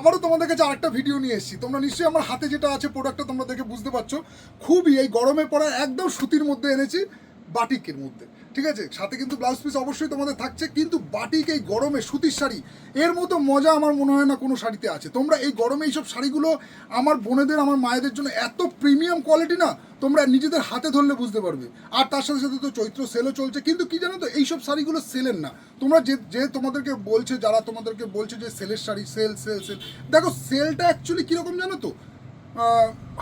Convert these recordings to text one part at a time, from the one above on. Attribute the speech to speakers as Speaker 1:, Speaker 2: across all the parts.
Speaker 1: আবারও তোমাদের কাছে আরেকটা ভিডিও নিয়ে এসেছি। তোমরা নিশ্চয়ই আমার হাতে যেটা আছে প্রোডাক্টটা তোমরা দেখে বুঝতে পারছ। খুবই এই গরমে পড়া একদম সুতির মধ্যে এনেছি। বাটিকের মধ্যে। ঠিক আছে? সাথে কিন্তু ব্লাউজ পিস অবশ্যই তোমাদের থাকছে, কিন্তু বাটিক এই গরমে সুতির শাড়ি, এর মতো মজা আমার মনে হয় না কোনো শাড়িতে আছে। তোমরা এই গরমে এইসব শাড়িগুলো আমার বোনেদের, আমার মায়েদের জন্য এত প্রিমিয়াম কোয়ালিটি না, তোমরা নিজেদের হাতে ধরলে বুঝতে পারবে। আর তার সাথে সাথে তো চৈত্র সেলও চলছে, কিন্তু কি জানো তো, এইসব শাড়িগুলো সেলের না। তোমরা যে যে তোমাদেরকে বলছে, যারা তোমাদেরকে বলছে যে সেলের শাড়ি সেল সেল সেল দেখো সেলটা অ্যাকচুয়ালি কীরকম জানো তো?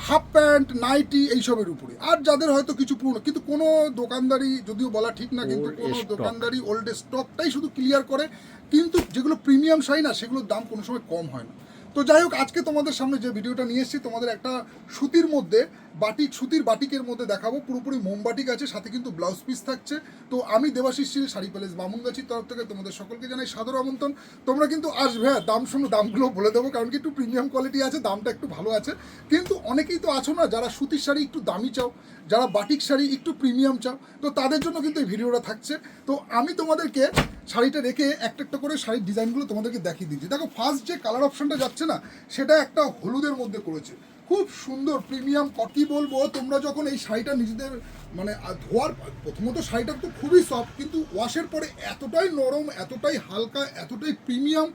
Speaker 1: হাফ প্যান্ট নাইটি এইসবের উপরে। আর যাদের হয়তো কিছু পুরনো কিন্তু কোনো দোকানদারি যদিও বলা ঠিক না কিন্তু কোনো দোকানদারি ওল্ড স্টকটাই শুধু ক্লিয়ার করে কিন্তু যেগুলো প্রিমিয়াম শাড়ি না সেগুলোর দাম কোনো সময় কম হয় না। তো যাই হোক, আজকে তোমাদের সামনে যে ভিডিওটা নিয়ে এসেছি, তোমাদের একটা সুতির মধ্যে বাটিক সুতির বাটিকের মধ্যে দেখাবো। পুরোপুরি মোমবাটিক আছে, সাথে কিন্তু ব্লাউজ পিস থাকছে। তো আমি দেবাশিস শীল শাড়ি প্যালেস বামুনগাছির তরফ থেকে তোমাদের সকলকে জানাই সাদর আমন্ত্রণ। তোমরা কিন্তু আসবে হ্যাঁ দাম শুনে দামগুলো বলে দেবো, কারণ কি একটু প্রিমিয়াম কোয়ালিটি আছে, দামটা একটু ভালো আছে। কিন্তু অনেকেই তো আছো না, যারা সুতির শাড়ি একটু দামি চাও, যারা বাটিক শাড়ি একটু প্রিমিয়াম চাও, তো তাদের জন্য কিন্তু এই ভিডিওটা থাকছে। তো আমি তোমাদেরকে শাড়িটা রেখে একটা একটা করে শাড়ির ডিজাইনগুলো তোমাদেরকে দেখিয়ে দিচ্ছি দেখো ফার্স্ট যে কালার অপশনটা যাচ্ছে না, সেটা একটা হলুদের মধ্যে করেছে। খুব সুন্দর প্রিমিয়াম কটি বলব, তোমরা যখন এই শাড়িটা নিজেদের মানে ধোয়ার, প্রথমত শাড়িটা তো খুবই সফট কিন্তু ওয়াশের পরে এতটাই নরম, এতটাই হালকা, এতটাই প্রিমিয়াম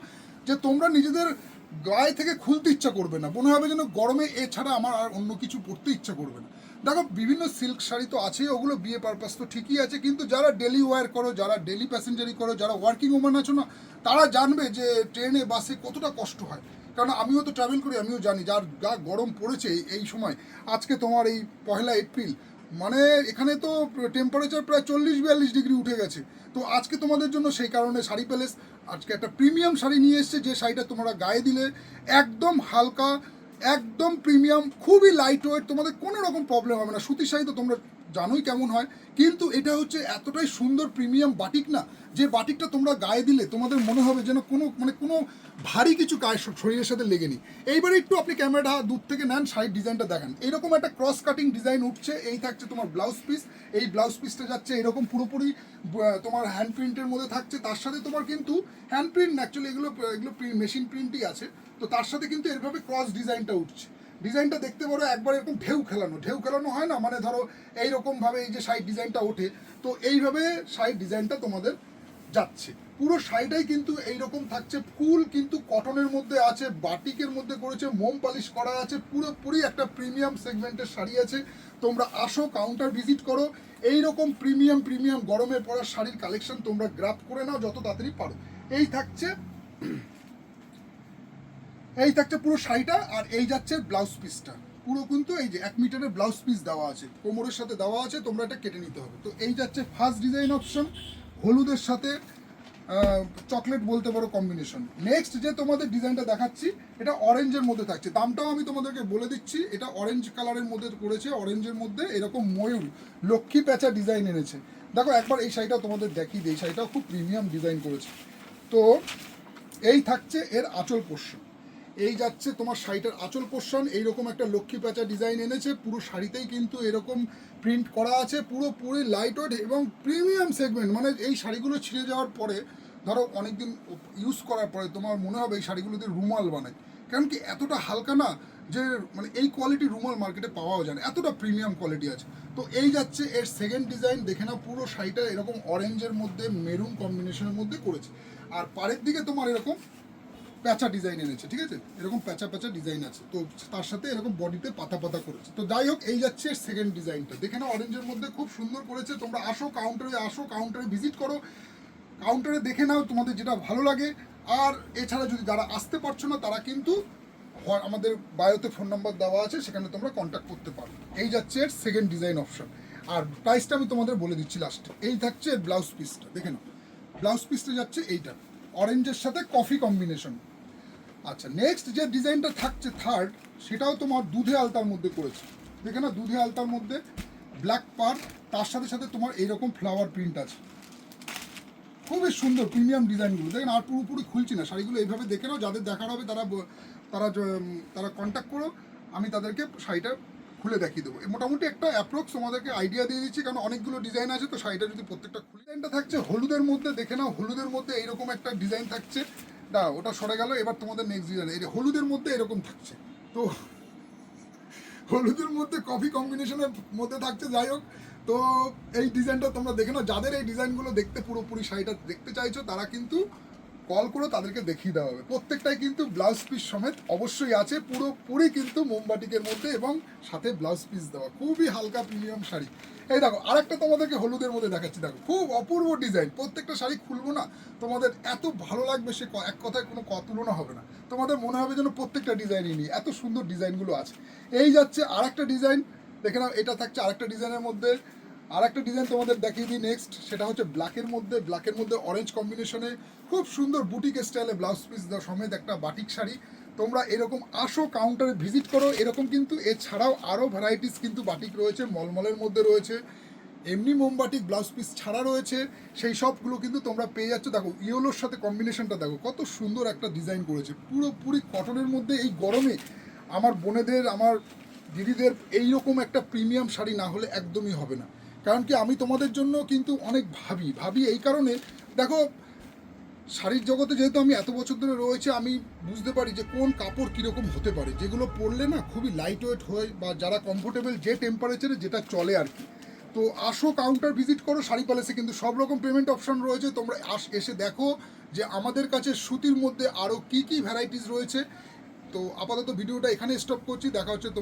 Speaker 1: যে তোমরা নিজেদের গায়ে থেকে খুলতে ইচ্ছা করবে না। মনে হবে যেন গরমে এছাড়া আমার আর অন্য কিছু পরতে ইচ্ছা করবে না। দেখো, বিভিন্ন সিল্ক শাড়ি তো আছেই, ওগুলো বিয়ে পারপাস তো ঠিকই আছে, কিন্তু যারা ডেলি ওয়ার করো, যারা ডেলি প্যাসেঞ্জারি করো, যারা ওয়ার্কিং ওম্যান আছো না, তারা জানবে যে ট্রেনে, বাসে কতটা কষ্ট হয়। কারণ আমিও তো ট্রাভেল করি, আমিও জানি, যার গা গরম পড়েছে এই- সময়। আজকে তোমার এই পহেলা এপ্রিল মানে এখানে তো টেম্পারেচার প্রায় চল্লিশ বিয়াল্লিশ ডিগ্রি উঠে গেছে। তো আজকে তোমাদের জন্য সেই কারণে শাড়ি প্যালেস আজকে একটা প্রিমিয়াম শাড়ি নিয়ে এসছে, যে শাড়িটা তোমরা গায়ে দিলে একদম হালকা, একদম প্রিমিয়াম খুবই লাইট ওয়েট তোমাদের কোনো রকম প্রবলেম হবে না। সুতির শাড়ি তো তোমরা জানোই কেমন হয়। কিন্তু এটা হচ্ছে এতটাই সুন্দর প্রিমিয়াম বাটিক না, যে বাটিকটা তোমরা গায়ে দিলে তোমাদের মনে হবে যেন কোনো মানে কোনো ভারী কিছু গায়ে শরীরের সাথে লেগে নি এইবারে একটু আপনি ক্যামেরাটা দূর থেকে নেন শাড়ির ডিজাইনটা দেখান। এরকম একটা ক্রস কাটিং ডিজাইন উঠছে, এই থাকছে তোমার ব্লাউজ পিস এই ব্লাউজ পিসটা যাচ্ছে এরকম পুরোপুরি তোমার হ্যান্ড প্রিন্টের মধ্যে থাকছে। তার সাথে তোমার কিন্তু হ্যান্ড প্রিন্ট অ্যাকচুয়ালি এগুলো এগুলো মেশিন প্রিন্টই আছে। তো তার সাথে কিন্তু এরভাবে ক্রস ডিজাইনটা উঠছে। ডিজাইনটা দেখতে পারো, একবার এরকম ঢেউ খেলানো। ঢেউ খেলানো হয় না মানে ধরো এইরকম ভাবে এই যে সাইড ডিজাইনটা ওঠে, তো এইভাবে সাইড ডিজাইনটা তোমাদের যাচ্ছে। পুরো শাড়িটাই কিন্তু এইরকম থাকছে, ফুল কিন্তু কটনের মধ্যে আছে, বাটিকের মধ্যে করেছে, মোম পালিশ করা আছে, পুরোপুরি একটা প্রিমিয়াম সেগমেন্টের শাড়ি আছে। তোমরা আসো কাউন্টার ভিজিট করো, এইরকম প্রিমিয়াম প্রিমিয়াম গরমে পড়া শাড়ির কালেকশন তোমরা গ্রাফ করে নাও, যত তাড়াতাড়ি পারো। এই থাকছে এই থাকছে পুরো শাড়িটা আর এই যাচ্ছে ব্লাউজ পিসটা পুরো কিন্তু এই যে এক মিটারের ব্লাউজ পিস দেওয়া আছে। কোমরের সাথে দেওয়া আছে, তোমরা এটা কেটে নিতে হবে। তো এই যাচ্ছে ফার্স্ট ডিজাইন অপশন হলুদের সাথে চকলেট বলতে পারো কম্বিনেশন নেক্সট যে তোমাদের ডিজাইনটা দেখাচ্ছি, এটা অরেঞ্জের মধ্যে থাকছে। দামটাও আমি তোমাদেরকে বলে দিচ্ছি, এটা অরেঞ্জ কালারের মধ্যে করেছে অরেঞ্জের মধ্যে এরকম ময়ূর লক্ষ্মী প্যাঁচা ডিজাইন এনেছে। দেখো, একবার এই শাড়িটা তোমাদের দেখিয়ে দিই শাড়িটাও খুব প্রিমিয়াম ডিজাইন করেছে। তো এই থাকছে এর আঁচল পোর্শন। এই যাচ্ছে তোমার শাড়িটার আঁচল পোর্শন এইরকম একটা লক্ষ্মী প্যাঁচা ডিজাইন এনেছে, পুরো শাড়িতেই কিন্তু এরকম প্রিন্ট করা আছে, পুরো পুরো লাইট ওয়েট এবং প্রিমিয়াম সেগমেন্ট মানে এই শাড়িগুলো ছিঁড়ে যাওয়ার পরে, ধরো অনেকদিন ইউজ করার পরে তোমার মনে হবে এই শাড়িগুলোতে রুমাল বানায় কারণ কি এতটা হালকা না যে মানে এই কোয়ালিটি রুমাল মার্কেটে পাওয়াও যায় না, এতটা প্রিমিয়াম কোয়ালিটি আছে। তো এই যাচ্ছে এর সেকেন্ড ডিজাইন দেখে না পুরো শাড়িটা এরকম অরেঞ্জের মধ্যে মেরুন কম্বিনেশনের মধ্যে করেছে। আর পাড়ের দিকে তোমার এরকম প্যাঁচা ডিজাইন এনেছে, ঠিক আছে? এরকম প্যাঁচা প্যাঁচা ডিজাইন আছে। তো তার সাথে এরকম বডিতে পাতা পাতা করেছে। তো যাই হোক, এই যাচ্ছে সেকেন্ড ডিজাইনটা দেখে নাও অরেঞ্জের মধ্যে খুব সুন্দর করেছে। তোমরা আসো কাউন্টারে আসো কাউন্টারে ভিজিট করো। কাউন্টারে দেখে নাও তোমাদের যেটা ভালো লাগে। আর এছাড়া যদি যারা আসতে পারছ না, তারা কিন্তু আমাদের বায়োতে ফোন নাম্বার দেওয়া আছে, সেখানে তোমরা কন্ট্যাক্ট করতে পারো। এই যাচ্ছে এর সেকেন্ড ডিজাইন অপশন আর প্রাইসটা আমি তোমাদের বলে দিচ্ছি লাস্টে এই থাকছে ব্লাউজ পিসটা দেখে নাও। ব্লাউজ পিসটা যাচ্ছে এইটা। অরেঞ্জের সাথে কফি কম্বিনেশন আচ্ছা নেক্সট যে ডিজাইনটা থাকছে থার্ড সেটাও তোমার দুধে আলতার মধ্যে করেছে। দেখে না দুধে আলতার মধ্যে ব্ল্যাক পার তার সাথে সাথে তোমার এইরকম ফ্লাওয়ার প্রিন্ট আছে। খুবই সুন্দর প্রিমিয়াম ডিজাইনগুলো দেখেন আর পুরোপুরি খুলছি না। শাড়িগুলো এইভাবে দেখে নাও, যাদের দেখার হবে তারা তারা তারা কন্ট্যাক্ট করো, আমি তাদেরকে শাড়িটা খুলে দেখিয়ে দেবো। মোটামুটি একটা অ্যাপ্রক্স তোমাদেরকে আইডিয়া দিয়ে দিচ্ছি, কারণ অনেকগুলো ডিজাইন আছে, তো শাড়িটা যদি প্রত্যেকটা খুলে ডিজাইনটা থাকছে, হলুদের মধ্যে দেখে নাও, হলুদের মধ্যে এইরকম একটা ডিজাইন থাকছে। না, ওটা সরে গেল, এবার তোমাদের নেক্সট ডিজাইন এই হলুদের মধ্যে এরকম থাকছে। তো হলুদের মধ্যে কফি কম্বিনেশনের মধ্যে থাকছে, যাই হোক। তো এই ডিজাইনটা তোমরা দেখে নাও। যাদের এই ডিজাইনগুলো দেখতে পুরোপুরি শাড়িটা দেখতে চাইছো, তারা কিন্তু কল করে তাদেরকে দেখিয়ে দেওয়া হবে। প্রত্যেকটাই কিন্তু ব্লাউজ পিস সমেত অবশ্যই আছে। পুরোপুরি কিন্তু মোমবাটিকের মধ্যে এবং সাথে ব্লাউজ পিস দেওয়া। খুবই হালকা প্রিমিয়াম শাড়ি। এই দেখো, আরেকটা তোমাদেরকে হলুদের মধ্যে দেখাচ্ছি। দেখো, খুব অপূর্ব ডিজাইন প্রত্যেকটা শাড়ি খুলবো না, তোমাদের এত ভালো লাগবে সে এক কথায় কোনো ক তুলনা হবে না। তোমাদের মনে হবে যেন প্রত্যেকটা ডিজাইনই নিই। এত সুন্দর ডিজাইনগুলো আছে। এই যাচ্ছে আরেকটা ডিজাইন দেখে নাও, এটা থাকছে আরেকটা ডিজাইনের মধ্যে। আরেকটা ডিজাইন তোমাদের দেখিয়ে দিই নেক্সট সেটা হচ্ছে ব্ল্যাকের মধ্যে ব্ল্যাকের মধ্যে অরেঞ্জ কম্বিনেশনে খুব সুন্দর বুটিক স্টাইলে ব্লাউজ পিস সমেত একটা বাটিক শাড়ি। তোমরা এরকম আসো কাউন্টারে ভিজিট করো, এরকম কিন্তু এছাড়াও আরও ভ্যারাইটিস কিন্তু বাটিক রয়েছে মলমলের মধ্যে রয়েছে। এমনি মোমবাটিক ব্লাউজ পিস ছাড়া রয়েছে, সেই সবগুলো কিন্তু তোমরা পেয়ে যাচ্ছ। দেখো, ইয়েলোর সাথে কম্বিনেশনটা দেখো, কত সুন্দর একটা ডিজাইন করেছে। পুরোপুরি কটনের মধ্যে এই গরমে আমার বোনেদের, আমার দিদিদের এইরকম একটা প্রিমিয়াম শাড়ি না হলে একদমই হবে না। কারণ কি আমি তোমাদের জন্য কিন্তু অনেক ভাবি ভাবি এই কারণে। দেখো, শাড়ির জগতে যেহেতু আমি এত বছর ধরে রয়েছে, আমি বুঝতে পারি যে কোন কাপড় কীরকম হতে পারে। যেগুলো পরলে না খুবই লাইট ওয়েট হয় বা যারা কমফোর্টেবল যে টেম্পারেচারে যেটা চলে আর কি। তো আসো কাউন্টার ভিজিট করো, শাড়ি প্যালেসে কিন্তু সব রকম পেমেন্ট অপশন রয়েছে। তোমরা আস, এসে দেখো যে আমাদের কাছে সুতির মধ্যে আরও কী কী ভ্যারাইটিস রয়েছে। তো আপাতত ভিডিওটা এখানে স্টপ করছি। দেখা হচ্ছে তোমার